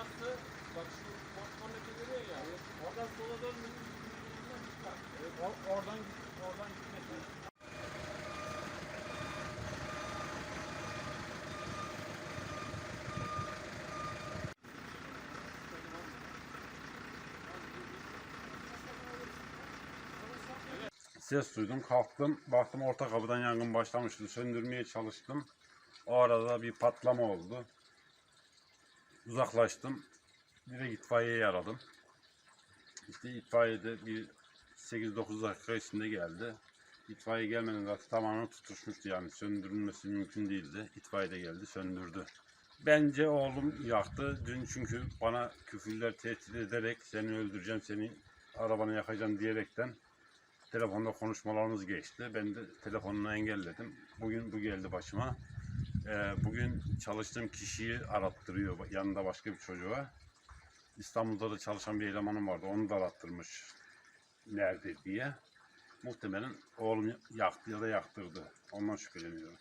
Burası bak şu kontrolü görüyor ya. Oradan sola çıkar. Evet, or- oradan oradan gitmek. Ses duydum, kalktım, baktım orta kapıdan yangın başlamıştı. Söndürmeye çalıştım. O arada bir patlama oldu. Uzaklaştım. Direkt itfaiyeyi aradım. İşte itfaiye de bir 8-9 dakika içinde geldi. İtfaiye gelmeden zaten tamamen tutuşmuştu yani söndürülmesi mümkün değildi. İtfaiye de geldi, söndürdü. Bence oğlum yaktı. Dün çünkü bana küfürler tehdit ederek seni öldüreceğim, seni arabanı yakacağım diyerekten telefonda konuşmalarımız geçti. Ben de telefonunu engelledim. Bugün bu geldi başıma. Ee, bugün çalıştığım kişiyi arattırıyor yanında başka bir çocuğa. İstanbul'da da çalışan bir elemanım vardı. Onu da arattırmış. Nerede diye. Muhtemelen oğlum yaktı ya da yaktırdı. Ondan şüpheleniyorum.